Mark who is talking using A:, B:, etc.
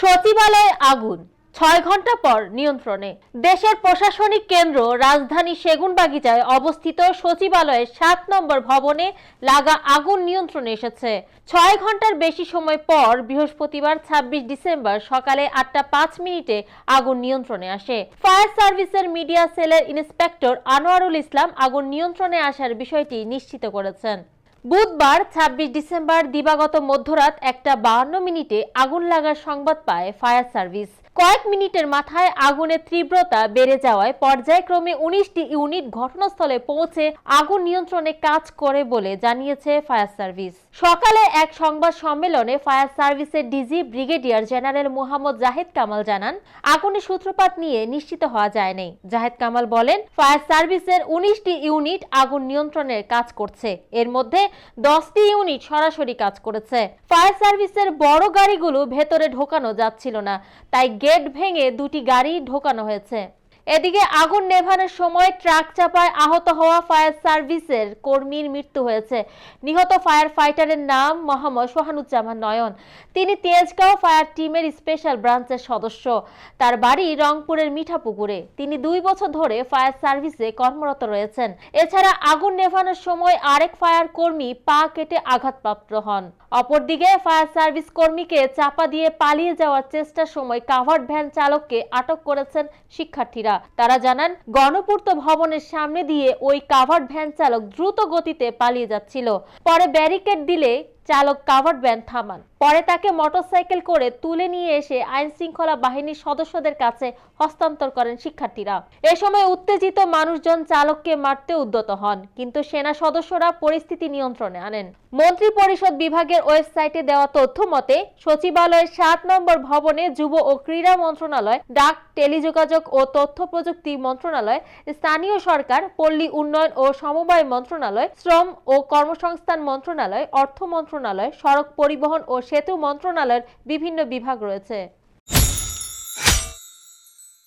A: সচিবালয়ে আগুন। ছয় ঘণ্টা পর নিয়ন্ত্রণে। দেশের প্রশাসনিক কেন্দ্র রাজধানী সেগুনবাগিচায় অবস্থিত সচিবালয়ের সাত নম্বর ভবনে লাগা আগুন নিয়ন্ত্রণে এসেছে। ছয় ঘণ্টার বেশি সময় পর বৃহস্পতিবার ছাব্বিশ ডিসেম্বর সকালে আটটা পাঁচ মিনিটে আগুন নিয়ন্ত্রণে আসে। ফায়ার সার্ভিসের মিডিয়া সেলের ইন্সপেক্টর আনোয়ারুল ইসলাম আগুন নিয়ন্ত্রণে আসার বিষয়টি নিশ্চিত করেছেন। বুধবার ২৬ ডিসেম্বর দিবাগত মধ্যরাত একটা বাহান্ন মিনিটে আগুন লাগার সংবাদ পায় ফায়ার সার্ভিস। কয়েক মিনিটের মাথায় আগুনের তীব্রতা বেড়ে যাওয়ায় পর্যায়ক্রমে উনিশটি ইউনিট ঘটনাস্থলে পৌঁছে আগুন নিয়ন্ত্রণে কাজ করে বলে জানিয়েছে ফায়ার সার্ভিস। সকালে এক সংবাদ সম্মেলনে ফায়ার সার্ভিসের DG brigadier general Mohammad Zahed Kamal জানান, আগুনের সূত্রপাত নিয়ে নিশ্চিত হওয়া যায়নি। জাহেদ কামাল বলেন, ফায়ার সার্ভিসের উনিশটি ইউনিট আগুন নিয়ন্ত্রণের কাজ করছে। এর মধ্যে দশটি ইউনিট সরাসরি কাজ করেছে। ফায়ার সার্ভিসের বড় গাড়িগুলো ভেতরে ঢোকানো যাচ্ছিল না, তাই গেট ভেঙে দুটি গাড়ি ঢোকানো হয়েছে। এদিকে আগুন নেভানোর সময় ট্রাক চাপায় আহত হওয়া ফায়ার সার্ভিসের কর্মীর মৃত্যু হয়েছে। নিহত ফায়ার ফাইটারের নাম মোহাম্মদ সোহানুজ্জামান নয়ন। তিনি তেজগাঁও ফায়ার টিমের স্পেশাল ব্রাঞ্চের সদস্য। তার বাড়ি রংপুরের মিঠাপুকুরে। তিনি দুই বছর ধরে ফায়ার সার্ভিসে কর্মরত রয়েছেন। এছাড়া আগুন নেভানোর সময় আরেক ফায়ার কর্মী পা কেটে আঘাতপ্রাপ্ত হন। অপরদিকে ফায়ার সার্ভিস কর্মীকে চাপা দিয়ে পালিয়ে যাওয়ার চেষ্টার সময় কাভার্ড ভ্যান চালককে আটক করেছেন শিক্ষার্থীরা। তারা জানান, গণপূর্ত ভবনের সামনে দিয়ে ওই কাভার্ড ভ্যান চালক দ্রুত গতিতে পালিয়ে যাচ্ছিল। পরে ব্যারিকেড দিলে চালক কাভার্ড ভ্যান থামান। পরে তাকে মোটরসাইকেল করে তুলে নিয়ে এসে আইন শৃঙ্খলা বাহিনীর সদস্যদের কাছে হস্তান্তর করেন শিক্ষার্থীরা। এ সময় উত্তেজিত মানুষজন চালককে মারতে উদ্যত হন, কিন্তু সেনা সদস্যরা পরিস্থিতি নিয়ন্ত্রণে আনেন। মন্ত্রী পরিষদ বিভাগের ওয়েবসাইটে দেওয়া তথ্য মতে, সচিবালয়ের সাত নম্বর ভবনে যুব ও ক্রীড়া মন্ত্রণালয়, ডাক, টেলিযোগাযোগ ও তথ্য প্রযুক্তি মন্ত্রণালয়, স্থানীয় সরকার, পল্লী উন্নয়ন ও সমবায় মন্ত্রণালয়, শ্রম ও কর্মসংস্থান মন্ত্রণালয়, অর্থ মন্ত্রণালয় সড়ক পরিবহন ও সেতু মন্ত্রণালয়ের বিভিন্ন বিভাগ রয়েছে।